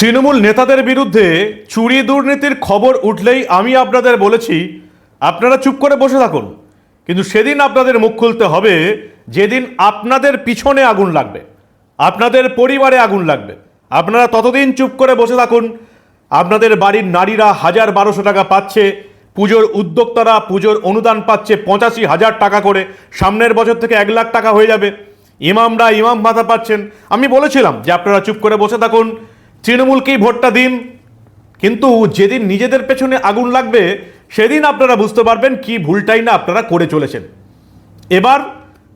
তৃণমূল নেতাদের বিরুদ্ধে চুরি দুর্নীতির খবর উঠলেই আমি আপনাদের বলেছি, আপনারা চুপ করে বসে থাকুন। কিন্তু সেদিন আপনাদের মুখ খুলতে হবে, যেদিন আপনাদের পিছনে আগুন লাগবে, আপনাদের পরিবারে আগুন লাগবে। আপনারা ততদিন চুপ করে বসে থাকুন, আপনাদের বাড়ির নারীরা হাজার বারোশো টাকা পাচ্ছে, পুজোর উদ্যোক্তারা পুজোর অনুদান পাচ্ছে পঁচাশি হাজার টাকা করে, সামনের বছর থেকে এক লাখ টাকা হয়ে যাবে। ইমামরা ইমাম ভাতা পাচ্ছেন। আমি বলেছিলাম যে আপনারা চুপ করে বসে থাকুন তৃণমূলকেই ভোটটা দিন? কিন্তু যেদিন নিজেদের পেছনে আগুন লাগবে, সেদিন আপনারা বুঝতে পারবেন কি ভুলটাই না আপনারা করে চলেছেন। এবার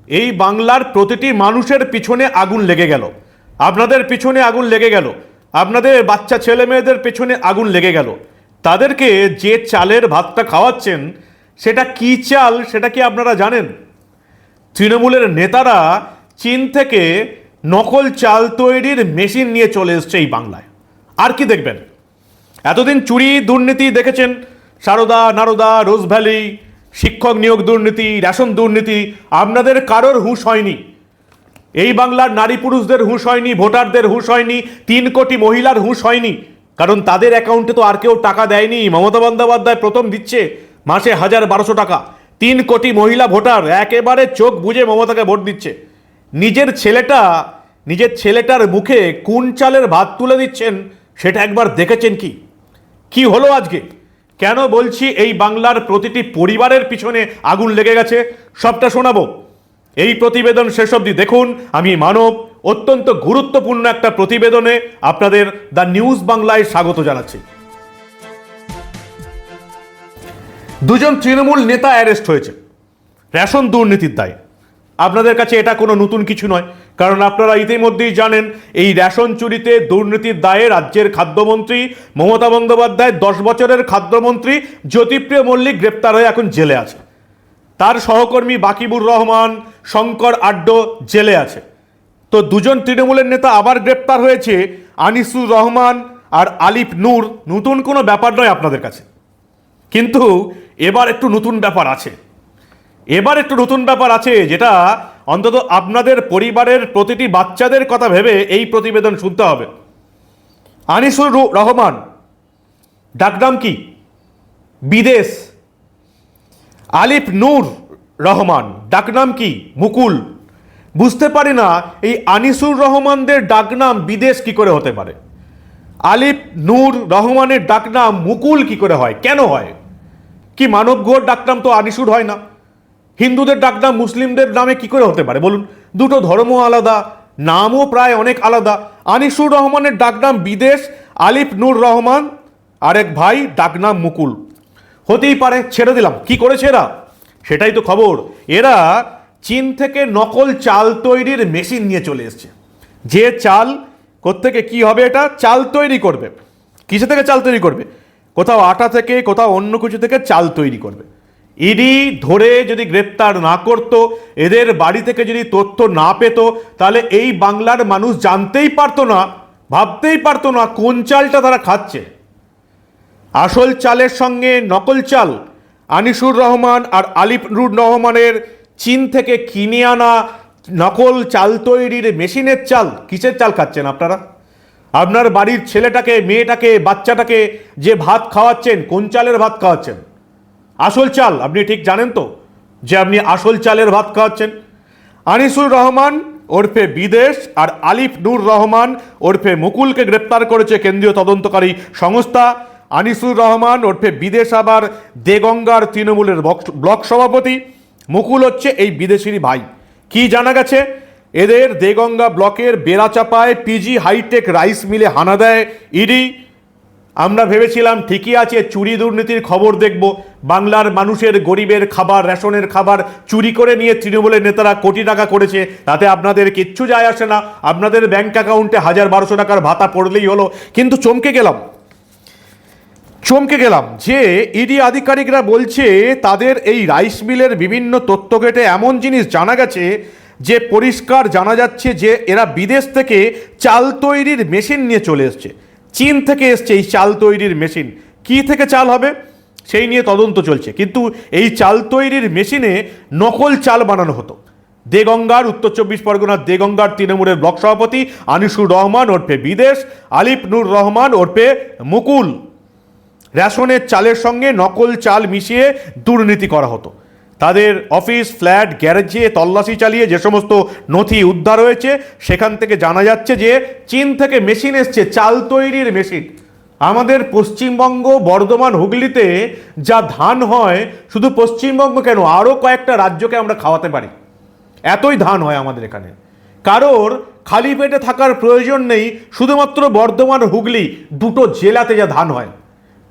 এই বাংলার প্রতিটি মানুষের পিছনে আগুন লেগে গেল। আপনাদের পিছনে আগুন লেগে গেল। আপনাদের বাচ্চা ছেলে মেয়েদের পেছনে আগুন লেগে গেল। তাদেরকে যে চালের ভাতটা খাওয়াচ্ছেন, সেটা কি চাল, সেটা কি আপনারা জানেন? তৃণমূলের নেতারা চীন থেকে নকল চাল তৈরির মেশিন নিয়ে চলে এসছে এই বাংলায়। আর কি দেখবেন? এতদিন চুরি, দুর্নীতি দেখেছেন? সারদা, নারদা, রোজ ভ্যালি, শিক্ষক নিয়োগ দুর্নীতি, রেশন দুর্নীতি, আপনাদের কারোর হুঁশ হয়নি। এই বাংলার নারী পুরুষদের হুঁশ হয়নি, ভোটারদের হুঁশ হয়নি, তিন কোটি মহিলার হুঁশ হয়নি। কারণ তাদের অ্যাকাউন্টে তো আর কেউ টাকা দেয়নি। মমতা বন্দ্যোপাধ্যায় প্রথম দিচ্ছে মাসে হাজার বারোশো টাকা। তিন কোটি মহিলা ভোটার, একেবারে চোখ বুঝে মমতাকে ভোট দিচ্ছে। নিজের ছেলেটা, নিজের ছেলেটার মুখে কোন চালের ভাত তুলে দিচ্ছেন সেটা একবার দেখেছেন কি? কি হলো আজকে? কেন বলছি এই বাংলার প্রতিটি পরিবারের পিছনে আগুন লেগে গেছে? সবটা শোনাবো। এই প্রতিবেদন শেষ অবধি দেখুন। আমি মানব, অত্যন্ত গুরুত্বপূর্ণ একটা প্রতিবেদনে আপনাদের দ্য নিউজ বাংলায় স্বাগত জানাচ্ছি। দুজন তৃণমূল নেতা অ্যারেস্ট হয়েছে রেশন দুর্নীতির দায়ে। আপনাদের কাছে এটা কোনো নতুন কিছু নয়। কারণ আপনারা ইতিমধ্যেই জানেন, এই রেশন চুরিতে দুর্নীতির দায়ে রাজ্যের খাদ্যমন্ত্রী মমতা বন্দ্যোপাধ্যায়, দশ বছরের খাদ্যমন্ত্রী জ্যোতিপ্রিয় মল্লিক গ্রেপ্তার হয়ে এখন জেলে আছে। তার সহকর্মী বাকিবুর রহমান, শঙ্কর আড্ড জেলে আছে। তো দুজন তৃণমূলের নেতা আবার গ্রেপ্তার হয়েছে, আনিসুর রহমান আর আলিফ নূর। নতুন কোনো ব্যাপার নয় আপনাদের কাছে। কিন্তু এবার একটু নতুন ব্যাপার আছে। এবার একটু নতুন ব্যাপার আছে, যেটা অন্তত আপনাদের পরিবারের প্রতিটি বাচ্চাদের কথা ভেবে এই প্রতিবেদন শুনতে হবে। আনিসুর রহমান, ডাকনাম কি? বিদেশ। আলিফ নূর রহমান, ডাকনাম কি? মুকুল। বুঝতে পারি না এই আনিসুর রহমানদের ডাকনাম বিদেশ কি করে হতে পারে। আলিফ নূর রহমানের ডাকনাম মুকুল কি করে হয়? কেন হয়? কি মানব ডাকনাম তো আনিসুর হয় না। হিন্দুদের ডাকনাম মুসলিমদের নামে কি করে হতে পারে? বলুন। দুটো ধর্ম আলাদা, নামও প্রায় অনেক আলাদা। আনিসুর রহমানের ডাকনাম বিদেশ, আলিফ নূর রহমান, আরেক ভাই ডাকনাম মুকুল। হতেই পারে, ছেড়ে দিলাম। কি করেছে এরা? সেটাই তো খবর। এরা চীন থেকে নকল চাল তৈরির মেশিন নিয়ে চলে এসছে। যে চাল, কোত্থেকে কি হবে এটা? চাল তৈরি করবে। কিসে থেকে চাল তৈরি করবে? কোথাও আটা থেকে, কোথাও অন্য কিছু থেকে চাল তৈরি করবে। ইডি ধরে যদি গ্রেপ্তার না করত, এদের বাড়ি থেকে যদি তথ্য না পেত, তাহলে এই বাংলার মানুষ জানতেই পারতো না, ভাবতেই পারতো না কোন চালটা তারা খাচ্ছে। আসল চালের সঙ্গে নকল চাল, আনিসুর রহমান আর আলিফরুর রহমানের চীন থেকে কিনে আনা নকল চাল তৈরির মেশিনের চাল, কিসের চাল খাচ্ছেন আপনারা? আপনার বাড়ির ছেলেটাকে, মেয়েটাকে, বাচ্চাটাকে যে ভাত খাওয়াচ্ছেন, কোন চালের ভাত খাওয়াচ্ছেন? আসল চাল, আপনি ঠিক জানেন তো যে আপনি আসল চালের ভাত খাওয়াচ্ছেন। আনিসুর রহমান ওরফে বিদেশ আর আলিফ নূর রহমান ওরফে মুকুলকে গ্রেপ্তার করেছে কেন্দ্রীয় তদন্তকারী সংস্থা। আনিসুর রহমান ওরফে বিদেশ আবার দেগঙ্গার তৃণমূলের ব্লক সভাপতি। মুকুল হচ্ছে এই বিদেশিরই ভাই। কি জানা গেছে? এদের দেগঙ্গা ব্লকের বেড়াচাপায় পিজি হাইটেক রাইস মিলে হানা দেয় ইডি। আমরা ভেবেছিলাম ঠিকই আছে, চুরি দুর্নীতির খবর দেখব। বাংলার মানুষের গরিবের খাবার, রেশনের খাবার চুরি করে নিয়ে তৃণমূলের নেতারা কোটি টাকা করেছে। তাতে আপনাদের কিচ্ছু যায় আসে না। আপনাদের ব্যাংক অ্যাকাউন্টে হাজার বারোশো টাকার ভাতা পড়লেই হলো। কিন্তু চমকে গেলাম। চমকে গেলাম যে ইডি আধিকারিকরা বলছে, তাদের এই রাইস মিলের বিভিন্ন তথ্য ঘেটে এমন জিনিস জানা গেছে যে পরিষ্কার জানা যাচ্ছে যে এরা বিদেশ থেকে চাল তৈরির মেশিন নিয়ে চলে এসছে। চীন থেকে এসছে এই চাল তৈরির মেশিন। কি থেকে চাল হবে? সেই নিয়ে তদন্ত চলছে। কিন্তু এই চাল তৈরির মেশিনে নকল চাল বানানো হতো। দেগঙ্গার উত্তর চব্বিশ পরগনার দেগঙ্গার তৃণমূলের ব্লক সভাপতি আনিসুর রহমান ওরফে বিদেশ, আলিফ নুর রহমান ওরফে মুকুল। রেশনের চালের সঙ্গে নকল চাল মিশিয়ে দুর্নীতি করা হতো। তাদের অফিস, ফ্ল্যাট, গ্যারেজে তল্লাশি চালিয়ে যে সমস্ত নথি উদ্ধার হয়েছে, সেখান থেকে জানা যাচ্ছে যে চীন থেকে মেশিন এসছে, চাল তৈরির মেশিন। আমাদের পশ্চিমবঙ্গ, বর্ধমান, হুগলিতে যা ধান হয়, শুধু পশ্চিমবঙ্গ কেন, আরও কয়েকটা রাজ্যকে আমরা খাওয়াতে পারি। এতই ধান হয় আমাদের এখানে। কারোর খালি পেটে থাকার প্রয়োজন নেই, শুধুমাত্র বর্ধমান, হুগলি, দুটো জেলাতে যা ধান হয়।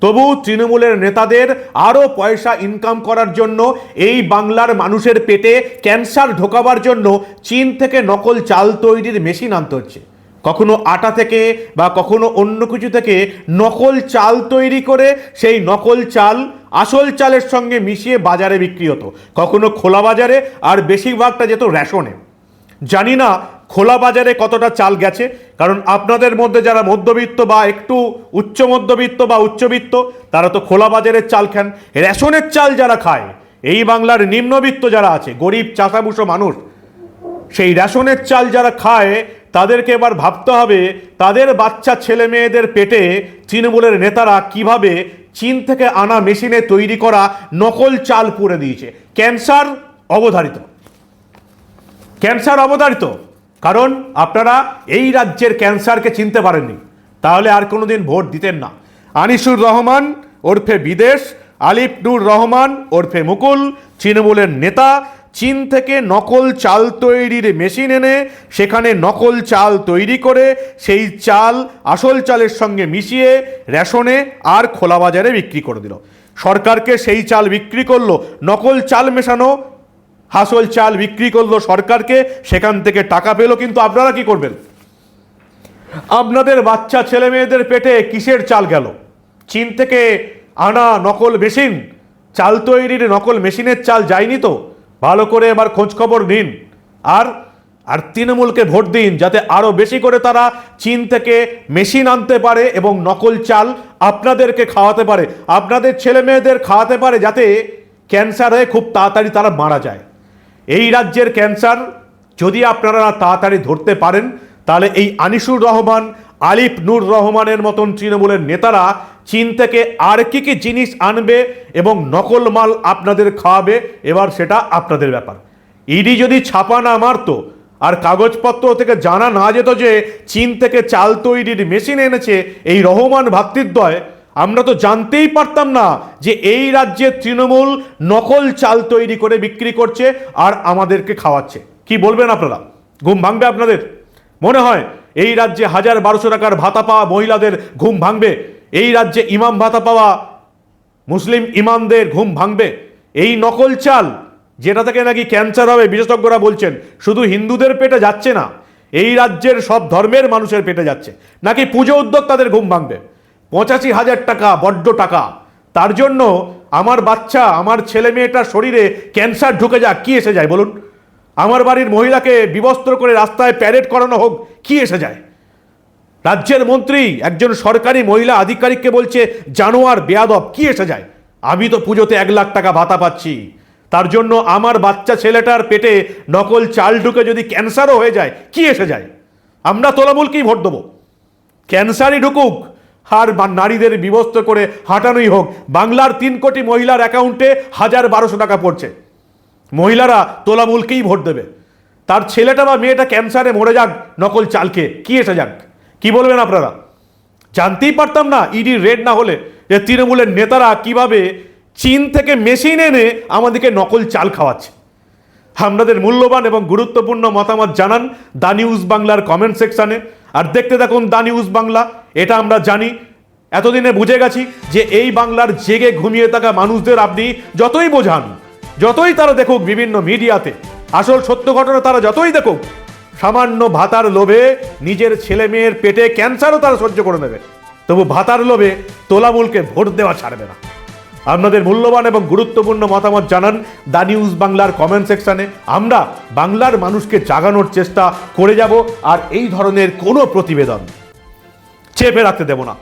তবু তৃণমূলের নেতাদের আরও পয়সা ইনকাম করার জন্য এই বাংলার মানুষের পেটে ক্যান্সার ঢোকাবার জন্য চীন থেকে নকল চাল তৈরির মেশিন আনতে হচ্ছে। কখনো আটা থেকে বা কখনো অন্য কিছু থেকে নকল চাল তৈরি করে সেই নকল চাল আসল চালের সঙ্গে মিশিয়ে বাজারে বিক্রি হতো। কখনো খোলা বাজারে আর বেশিরভাগটা যেত রেশনে। জানি না খোলা বাজারে কতটা চাল গেছে? কারণ আপনাদের মধ্যে যারা মধ্যবিত্ত বা একটু উচ্চ মধ্যবিত্ত বা উচ্চবিত্ত, তারা তো খোলা বাজারের চাল খান। রেশনের চাল যারা খায়, এই বাংলার নিম্নবিত্ত যারা আছে, গরিব চাষাবুষো মানুষ, সেই রেশনের চাল যারা খায়, তাদেরকে এবার ভাবতে হবে, তাদের বাচ্চা ছেলে মেয়েদের পেটে তৃণমূলের নেতারা কীভাবে চীন থেকে আনা মেশিনে তৈরি করা নকল চাল পুরে দিয়েছে। ক্যান্সার অবধারিত। ক্যান্সার অবধারিত। কারণ আপনারা এই রাজ্যের ক্যান্সারকে চিনতে পারেননি। তাহলে আর কোনোদিন ভোট দিতেন না। আনিসুর রহমান ওরফে বিদেশ আলিফ নূর রহমান ওরফে মুকুল, তৃণমূলের নেতা, চীন থেকে নকল চাল তৈরির মেশিন এনে সেখানে নকল চাল তৈরি করে সেই চাল আসল চালের সঙ্গে মিশিয়ে রেশনে আর খোলা বাজারে বিক্রি করে দিল। সরকারকে সেই চাল বিক্রি করল, নকল চাল মেশানো হাসল চাল বিক্রি করল সরকারকে, সেখান থেকে টাকা পেল, কিন্তু আপনারা কি করবেন? আপনাদের বাচ্চা ছেলে মেয়েদের পেটে কিসের চাল গেল? চীন থেকে আনা নকল মেশিন, চাল তৈরির নকল মেশিনের চাল যায়নি তো? ভালো করে এবার খোঁজ খবর নিন। আর আর তৃণমূলকে ভোট দিন, যাতে আরও বেশি করে তারা চীন থেকে মেশিন আনতে পারে এবং নকল চাল আপনাদেরকে খাওয়াতে পারে। আপনাদের ছেলে মেয়েদের খাওয়াতে পারে যাতে ক্যান্সার হয়ে খুব তাড়াতাড়ি তারা মারা যায়। এই রাজ্যের ক্যান্সার যদি আপনারা তাড়াতাড়ি ধরতে পারেন, তাহলে এই আনিসুর রহমান, আলিফ নূর রহমানের মতন তৃণমূলের নেতারা চীন থেকে আর কি কি জিনিস আনবে এবং নকল মাল আপনাদের খাওয়াবে, এবার সেটা আপনাদের ব্যাপার। ইডি যদি ছাপা না মারতো, আর কাগজপত্র থেকে জানা না যেত যে চীন থেকে চাল তৈরির মেশিন এনেছে, এই রহমান ভাতৃদ্বয় আমরা তো জানতেই পারতাম না যে এই রাজ্যে তৃণমূল নকল চাল তৈরি করে বিক্রি করছে আর আমাদেরকে খাওয়াচ্ছে। কি বলবেন আপনারা? ঘুম ভাঙবে আপনাদের? মনে হয় এই রাজ্যে হাজার বারোশো টাকার ভাতা পাওয়া মহিলাদের ঘুম ভাঙবে। এই রাজ্যে ইমাম ভাতা পাওয়া মুসলিম ইমামদের ঘুম ভাঙবে। এই নকল চাল, যেটা থেকে নাকি ক্যান্সার হবে, বিশেষজ্ঞরা বলছেন, শুধু হিন্দুদের পেটে যাচ্ছে না, এই রাজ্যের সব ধর্মের মানুষের পেটে যাচ্ছে। নাকি পুজো উদ্যোগ তাদের ঘুম ভাঙবে? পঁচাশি হাজার টাকা, বড্ড টাকা। তার জন্য আমার বাচ্চা, আমার ছেলে মেয়েটার শরীরে ক্যান্সার ঢুকে যাক, কি এসে যায় বলুন? আমার বাড়ির মহিলাকে বিবস্ত্র করে রাস্তায় প্যারেড করানো হোক, কি এসে যায়? রাজ্যের মন্ত্রী, একজন সরকারি মহিলা আধিকারিককে বলছে, জানোয়ার, বেয়াদব, কি এসে যায়? আমি তো পুজোতে এক লাখ টাকা ভাতা পাচ্ছি। তার জন্য আমার বাচ্চা ছেলেটার পেটে নকল চাল ঢুকে যদি ক্যান্সারও হয়ে যায়, কি এসে যায়? আমরা তোলামূলকেই ভোট দেবো। ক্যান্সারই ঢুকুক আর নারীদের বিবস্ত করে হাঁটানোই হোক, বাংলার তিন কোটি মহিলার অ্যাকাউন্টে হাজার বারোশো টাকা পড়ছে। মহিলারা তোলামূলকেই ভোট দেবে। তার ছেলেটা বা মেয়েটা ক্যান্সারে মরে যাক, নকল চালকে কি এসে যাক? কি বলবেন আপনারা? জানতেই পারতাম না, ইডি রেড না হলে যে তৃণমূলের নেতারা কীভাবে চীন থেকে মেশিন এনে আমাদেরকে নকল চাল খাওয়াচ্ছে। আপনাদের মূল্যবান এবং গুরুত্বপূর্ণ মতামত জানান দা নিউজ বাংলার কমেন্ট সেকশনে। আর দেখতে থাকুন দা নিউজ বাংলা। এটা আমরা জানি। এতদিনে বুঝে গেছি যে এই বাংলার জেগে ঘুমিয়ে থাকা মানুষদের আপনি যতই বোঝান, যতই তারা দেখুক বিভিন্ন মিডিয়াতে, আসল সত্য ঘটনা তারা যতই দেখুক, সামান্য ভাতার লোভে নিজের ছেলে মেয়ের পেটে ক্যান্সারও তারা সহ্য করে নেবে। তবু ভাতার লোভে তোলামূলকে ভোট দেওয়া ছাড়বে না। আপনাদের মূল্যবান এবং গুরুত্বপূর্ণ মতামত জানান দ্য নিউজ বাংলার কমেন্ট সেকশনে। আমরা বাংলার মানুষকে জাগানোর চেষ্টা করে যাব, আর এই ধরনের কোনো প্রতিবেদন চেপে রাখতে দেব না।